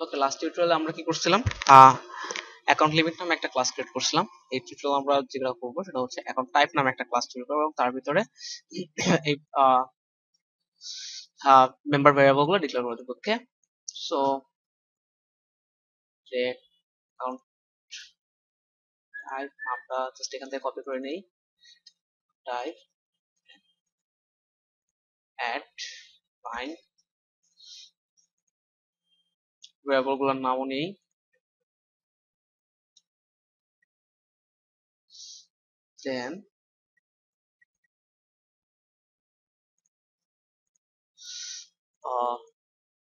Okay last টিউটোরিয়ালে আমরা কি করছিলাম? অ্যাকাউন্ট লিমিট নামে একটা ক্লাস ক্রিয়েট করছিলাম। এই টিউটোরিয়াল আমরা যেটা করব সেটা হচ্ছে অ্যাকাউন্ট টাইপ নামে একটা ক্লাস তৈরি করব এবং তার ভিতরে এই মেম্বার ভ্যারিয়েবলগুলো ডিক্লেয়ার করে দেবো ওকে সো যে অ্যাকাউন্ট টাইপ আমরা জাস্ট এখান থেকে কপি করে নেই। টাইপ অ্যাড ফাইন ভ্যারিয়েবলগুলোর নামও নেই। Then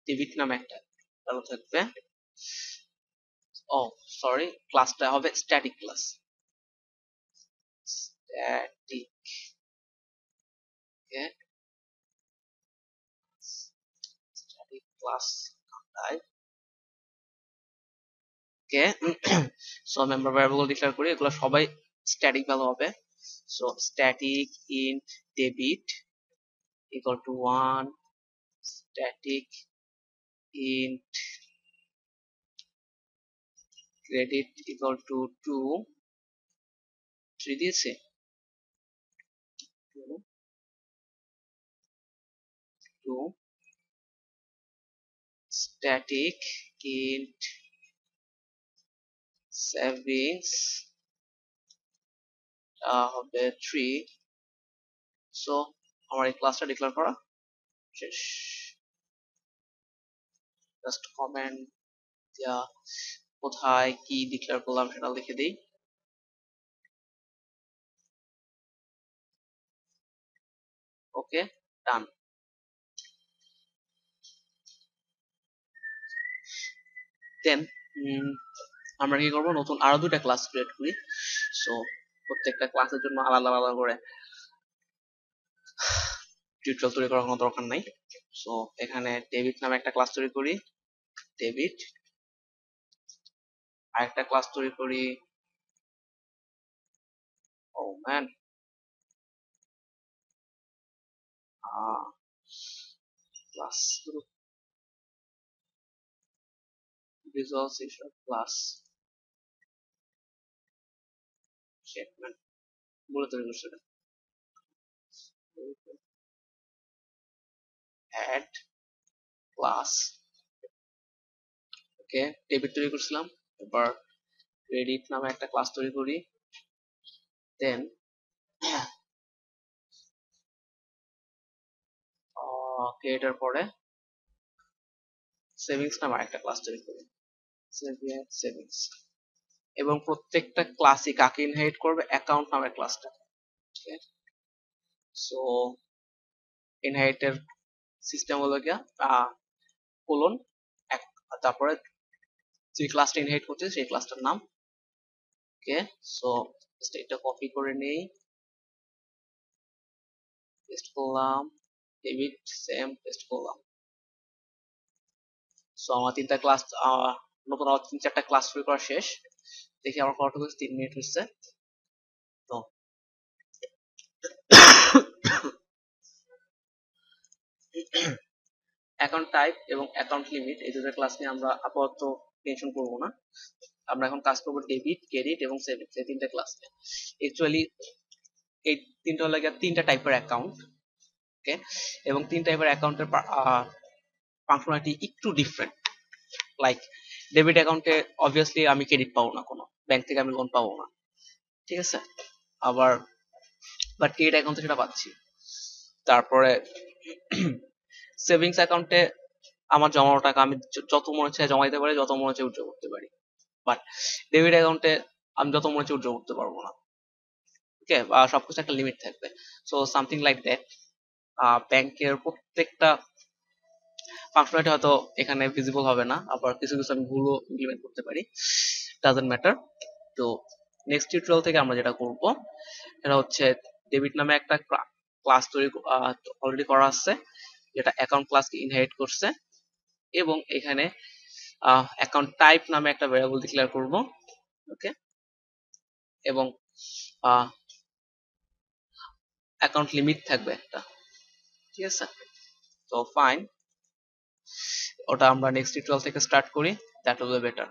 ডিভিট নামে একটা ভ্যালু থাকবে। ও সরি ক্লাসটা হবে static class static static class type কে সো মেম্বার ভ্যারিয়েবল ডিক্লেয়ার করি, এগুলো সবাই স্ট্যাটিক ভ্যালু হবে। So static int debit equal to 1 static int credit equal to 2 3 দিয়েছে স্ট্যাটিক ইন্ট savings হবে থ্রি সো আমার এই ক্লাসটা ডিক্লেয়ার করা শেষ। জাস্ট কমেন্ট দিয়া কোথায় কি ডিক্লেয়ার করলাম সেটা লিখে দিই। ওকে ডান দেন আমরা কি করব? নতুন আরও দুটা ক্লাস ক্রিয়েট করি। সো প্রত্যেকটা ক্লাসের জন্য আলাদা আলাদা করে টিউটোরিয়াল তৈরি করার কোনো দরকার নাই। সো এখানে ডেবিট নামে একটা ক্লাস তৈরি করি। ডেবিট আরেকটা ক্লাস তৈরি করি। ও main class group visual C shit man বলে তৈরি করছে add class ওকে ডেবিট তৈরি করছিলাম। এবার ক্রেডিট নামে একটা ক্লাস তৈরি করি। দেন ক্রিয়েটার পরে সেভিংস নামে একটা ক্লাস তৈরি করি। সেভিংস এবং প্রত্যেকটা ক্লাসই কাকে ইনহেরিট করবে? অ্যাকাউন্ট নামের ক্লাসটা সো ইনহেরিটের সিস্টেম হলো গিয়া কোলন তারপরে যে ক্লাসটা ইনহেরিট করছে, সেই ক্লাসটার নাম। ওকে সো এটা কপি করে নেই। পেস্ট করলাম। ডেবিট সেম পেস্ট করলাম। সো আমার তিনটা ক্লাস নতুন আবার তিন চারটা ক্লাস শুরু করা শেষ। দেখি আমার কত হয়েছে তিন মিনিট হচ্ছে। তো। অ্যাকাউন্ট টাইপ এবং অ্যাকাউন্ট লিমিট এই দুটো ক্লাস নিয়ে আমরা আপাতত টেনশন করব না। আমরা এখন কাজ করব ডেবিট ক্রেডিট এবং সেভিংস এই তিনটা ক্লাস নিয়ে। অ্যাকচুয়ালি এই তিনটা হলো তিনটা টাইপের অ্যাকাউন্ট ওকে এবং তিন টাইপের অ্যাকাউন্টের ফাংশনালিটি একটু ডিফারেন্ট লাইক ডেবিট অ্যাকাউন্টে অবভিয়াসলি আমি ক্রেডিট পাবো না কোনো। ব্যাংক থেকে আমি লোন পাবো না। ঠিক আছে? আবার বাট ক্রেডিট অ্যাকাউন্টে সেটা পাচ্ছি। তারপরে সেভিংস অ্যাকাউন্টে আমার জমানো টাকা আমি যত মনে হচ্ছে জমা দিতে পারি, যত মনে হচ্ছে উজ্জ্বল করতে পারি। বাট ডেবিট অ্যাকাউন্টে আমি যত মনে হচ্ছে উজ্জ্বল করতে পারব না। ওকে সবকিছু একটা লিমিট থাকবে। সো সামথিং লাইক দ্যাট ব্যাংকের প্রত্যেকটা ফাংশনালিটি হয়তো এখানে ভিজিবল হবে না, আবার কিছু কিছু আমি ভুলও ইমপ্লিমেন্ট করতে পারি ডাজেন্ট ম্যাটার তো নেক্সট টিউটোরিয়াল থেকে আমরা যেটা করব, সেটা হচ্ছে ডেবিট নামে একটা ক্লাস তৈরি অলরেডি করা আছে, যেটা অ্যাকাউন্ট ক্লাসকে ইনহেরিট করছে, এবং এখানে অ্যাকাউন্ট টাইপ নামে একটা ভ্যারিয়েবল ডিক্লেয়ার করব ওকে এবং অ্যাকাউন্ট লিমিট থাকবে একটা, ঠিক আছে? তো ফাইন ওটা আমরা নেক্সট টিউটোরিয়াল থেকে স্টার্ট করি দ্যাট উইল বি বেটার